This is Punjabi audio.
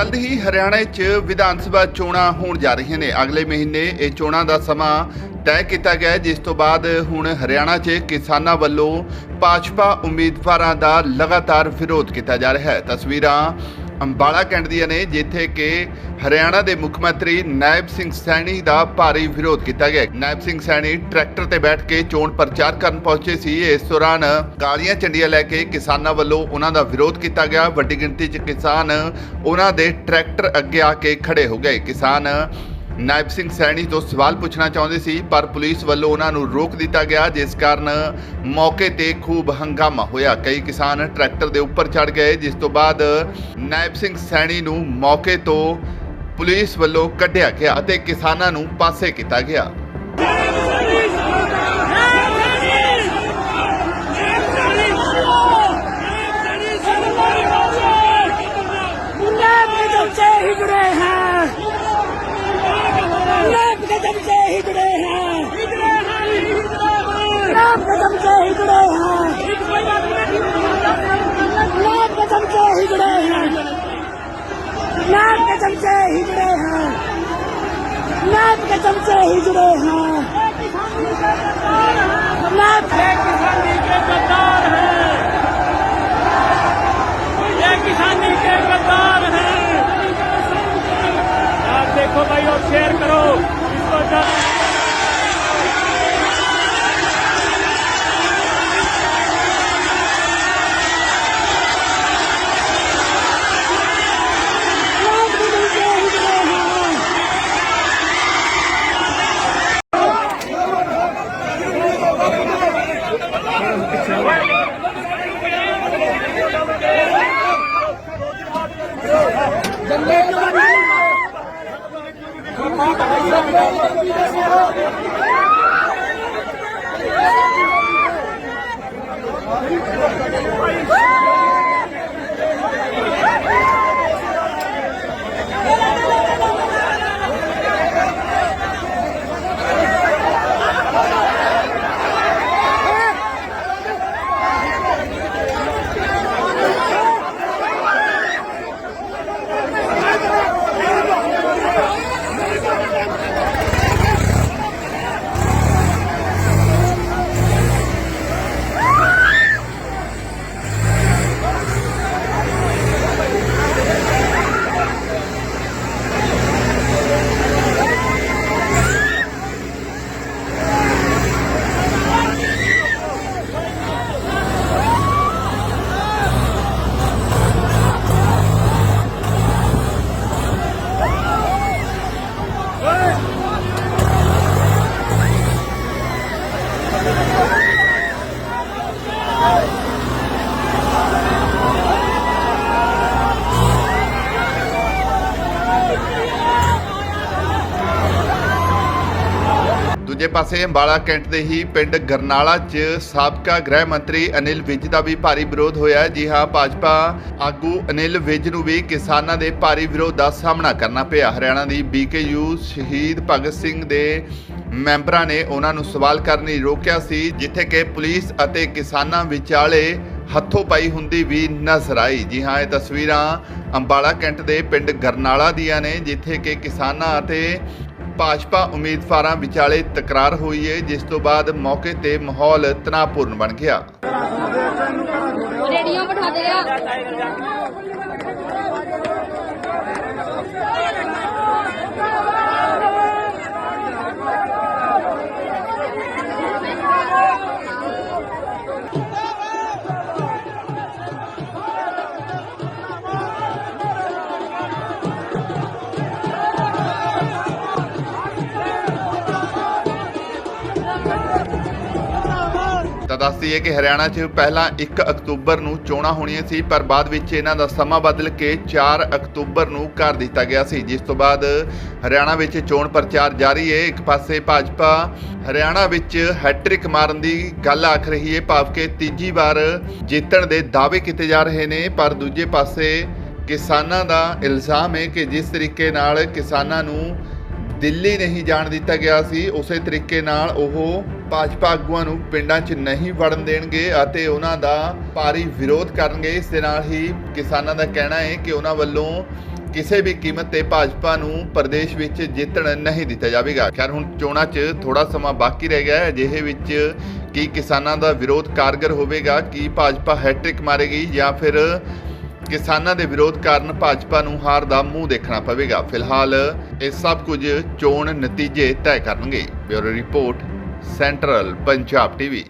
ਜਲਦ ਹੀ ਹਰਿਆਣਾ 'ਚ ਵਿਧਾਨ ਸਭਾ ਚੋਣਾਂ ਹੋਣ ਜਾ ਰਹੀਆਂ ਨੇ। ਅਗਲੇ ਮਹੀਨੇ ਇਹ ਚੋਣਾਂ ਦਾ ਸਮਾਂ ਤੈਅ ਕੀਤਾ ਗਿਆ ਜਿਸ ਤੋਂ ਬਾਅਦ ਹੁਣ ਹਰਿਆਣਾ 'ਚ ਕਿਸਾਨਾਂ ਵੱਲੋਂ ਭਾਜਪਾ ਉਮੀਦਵਾਰਾਂ ਦਾ ਲਗਾਤਾਰ ਵਿਰੋਧ ਕੀਤਾ ਜਾ ਰਿਹਾ ਹੈ। ਤਸਵੀਰਾਂ ਅੰਬਾਲਾ ਕਹਿੰਦੀਆਂ ਨੇ, ਜਿੱਥੇ ਕਿ ਹਰਿਆਣਾ ਦੇ ਮੁੱਖ ਮੰਤਰੀ ਨਾਇਬ ਸਿੰਘ ਸੈਣੀ ਦਾ ਭਾਰੀ ਵਿਰੋਧ ਕੀਤਾ ਗਿਆ। ਨਾਇਬ ਸਿੰਘ ਸੈਣੀ ਟਰੈਕਟਰ ਤੇ ਬੈਠ ਕੇ ਚੋਣ ਪ੍ਰਚਾਰ ਕਰਨ ਪਹੁੰਚੇ ਸੀ। ਇਸ ਦੌਰਾਨ ਕਾਲੀਆਂ ਝੰਡੀਆਂ ਲੈ ਕੇ ਕਿਸਾਨਾਂ ਵੱਲੋਂ ਉਹਨਾਂ ਦਾ ਵਿਰੋਧ ਕੀਤਾ ਗਿਆ। ਵੱਡੀ ਗਿਣਤੀ 'ਚ ਕਿਸਾਨ ਉਹਨਾਂ ਦੇ ਟਰੈਕਟਰ ਅੱਗੇ ਆ ਕੇ ਖੜੇ ਹੋ ਗਏ। ਕਿਸਾਨ ਨਾਇਬ ਸਿੰਘ ਸੈਣੀ ਤੋਂ ਸਵਾਲ ਪੁੱਛਣਾ ਚਾਹੁੰਦੇ ਸੀ, ਪਰ ਪੁਲਿਸ ਵੱਲੋਂ ਉਹਨਾਂ ਨੂੰ ਰੋਕ ਦਿੱਤਾ ਗਿਆ, ਜਿਸ ਕਾਰਨ ਮੌਕੇ ਤੇ ਖੂਬ ਹੰਗਾਮਾ ਹੋਇਆ। ਕਈ ਕਿਸਾਨ ਟਰੈਕਟਰ ਦੇ ਉੱਪਰ ਚੜ ਗਏ, ਜਿਸ ਤੋਂ ਬਾਅਦ ਨਾਇਬ ਸਿੰਘ ਸੈਣੀ ਨੂੰ ਮੌਕੇ ਤੋਂ ਪੁਲਿਸ ਵੱਲੋਂ ਕੱਢਿਆ ਗਿਆ ਅਤੇ ਕਿਸਾਨਾਂ ਨੂੰ ਪਾਸੇ ਕੀਤਾ ਗਿਆ। के चमचे हिजड़े हैं गुलाब के चमचे हिजड़े हैं गुलाब के चमचे हिजड़े हैं गुलाब के चमचे हिजड़े हैं गुलाब किसानी के गद्दार हैं ये किसानी के गद्दार हैं आप देखो भाई और शेयर करो Woo! ਦੂਜੇ ਪਾਸੇ ਅੰਬਾਲਾ ਕੈਂਟ ਦੇ ਹੀ ਪਿੰਡ ਗਰਨਾਲਾ 'ਚ ਸਾਬਕਾ ਗ੍ਰਹਿ ਮੰਤਰੀ ਅਨਿਲ ਵਿਜ ਦਾ ਵੀ ਭਾਰੀ ਵਿਰੋਧ ਹੋਇਆ ਜੀ ਹਾਂ, ਭਾਜਪਾ ਆਗੂ ਅਨਿਲ ਵਿਜ ਨੂੰ ਵੀ ਕਿਸਾਨਾਂ ਦੇ ਭਾਰੀ ਵਿਰੋਧ ਦਾ ਸਾਹਮਣਾ ਕਰਨਾ ਪਿਆ। ਹਰਿਆਣਾ ਦੀ ਬੀਕੇਯੂ ਸ਼ਹੀਦ ਭਗਤ ਸਿੰਘ ਦੇ ਮੈਂਬਰਾਂ ਨੇ ਉਹਨਾਂ ਨੂੰ ਸਵਾਲ ਕਰਨ ਲਈ ਰੋਕਿਆ ਸੀ, ਜਿੱਥੇ ਕਿ ਪੁਲਿਸ ਅਤੇ ਕਿਸਾਨਾਂ ਵਿਚਾਲੇ ਹੱਥੋਂ ਪਾਈ ਹੁੰਦੀ ਵੀ ਨਜ਼ਰ ਆਈ। ਜੀ ਹਾਂ, ਇਹ ਤਸਵੀਰਾਂ ਅੰਬਾਲਾ ਕੈਂਟ ਦੇ ਪਿੰਡ ਗਰਨਾਲਾ ਦੀਆਂ ਨੇ, ਜਿੱਥੇ ਕਿ ਕਿਸਾਨਾਂ ਅਤੇ ਭਾਜਪਾ ਉਮੀਦਵਾਰਾਂ ਵਿਚਾਲੇ ਤਕਰਾਰ ਹੋਈ ਹੈ ਜਿਸ ਤੋਂ ਬਾਅਦ ਮੌਕੇ ਤੇ ਮਾਹੌਲ ਤਣਾਅਪੂਰਨ ਬਣ ਗਿਆ। ਰੇਡੀਓ ਬਿਠਾ ਦੇ ਆ। ਤਾਂ ਦੱਸਦੀ ਹੈ ਕਿ ਹਰਿਆਣਾ 'ਚ ਪਹਿਲਾਂ 1 ਅਕਤੂਬਰ ਨੂੰ ਚੋਣਾਂ ਹੋਣੀਆਂ ਸੀ, ਪਰ ਬਾਅਦ ਵਿੱਚ ਇਹਨਾਂ ਦਾ ਸਮਾਂ ਬਦਲ ਕੇ 4 ਅਕਤੂਬਰ ਨੂੰ ਕਰ ਦਿੱਤਾ ਗਿਆ ਸੀ। ਜਿਸ ਤੋਂ ਬਾਅਦ ਹਰਿਆਣਾ ਵਿੱਚ ਚੋਣ ਪ੍ਰਚਾਰ ਜਾਰੀ ਹੈ। ਇੱਕ ਪਾਸੇ ਭਾਜਪਾ ਹਰਿਆਣਾ ਵਿੱਚ ਹੈਟ੍ਰਿਕ ਮਾਰਨ ਦੀ ਗੱਲ ਆਖ ਰਹੀ ਹੈ, ਭਾਵ ਕਿ ਤੀਜੀ ਵਾਰ ਜਿੱਤਣ ਦੇ ਦਾਅਵੇ ਕੀਤੇ ਜਾ ਰਹੇ ਨੇ। ਪਰ ਦੂਜੇ ਪਾਸੇ ਕਿਸਾਨਾਂ ਦਾ ਇਲਜ਼ਾਮ ਹੈ ਕਿ ਜਿਸ ਤਰੀਕੇ ਨਾਲ ਕਿਸਾਨਾਂ ਨੂੰ ਦਿੱਲੀ ਨਹੀਂ ਜਾਣ ਦਿੱਤਾ ਗਿਆ ਸੀ, ਉਸੇ ਤਰੀਕੇ ਨਾਲ ਉਹ ਭਾਜਪਾ ਆਗੂਆਂ ਨੂੰ ਪਿੰਡਾਂ 'ਚ ਨਹੀਂ ਵੜਨ ਦੇਣਗੇ ਅਤੇ ਉਹਨਾਂ ਦਾ ਭਾਰੀ ਵਿਰੋਧ ਕਰਨਗੇ। ਇਸ ਦੇ ਨਾਲ ਹੀ ਕਿਸਾਨਾਂ ਦਾ ਕਹਿਣਾ ਹੈ ਕਿ ਉਹਨਾਂ ਵੱਲੋਂ ਕਿਸੇ ਵੀ ਕੀਮਤ ਤੇ ਭਾਜਪਾ ਨੂੰ ਪ੍ਰਦੇਸ਼ ਵਿੱਚ ਜਿੱਤਣ ਨਹੀਂ ਦਿੱਤਾ ਜਾਵੇਗਾ। ਖੈਰ, ਹੁਣ ਚੋਣਾਂ 'ਚ ਥੋੜਾ ਸਮਾਂ ਬਾਕੀ ਰਹਿ ਗਿਆ ਹੈ। ਅਜਿਹੇ ਵਿੱਚ ਕੀ ਕਿਸਾਨਾਂ ਦਾ ਵਿਰੋਧ ਕਾਰਗਰ ਹੋਵੇਗਾ, ਕੀ ਭਾਜਪਾ ਹੈਟ੍ਰਿਕ ਮਾਰੇਗੀ ਜਾਂ ਫਿਰ ਕਿਸਾਨਾਂ ਦੇ ਵਿਰੋਧ ਕਾਰਨ ਭਾਜਪਾ ਨੂੰ ਹਾਰ ਦਾ ਮੂੰਹ ਦੇਖਣਾ ਪਵੇਗਾ। ਫਿਲਹਾਲ ਇਹ ਸਭ ਕੁਝ ਚੋਣ ਨਤੀਜੇ ਤੈਅ ਕਰਨਗੇ। Bureau report, central Punjab TV.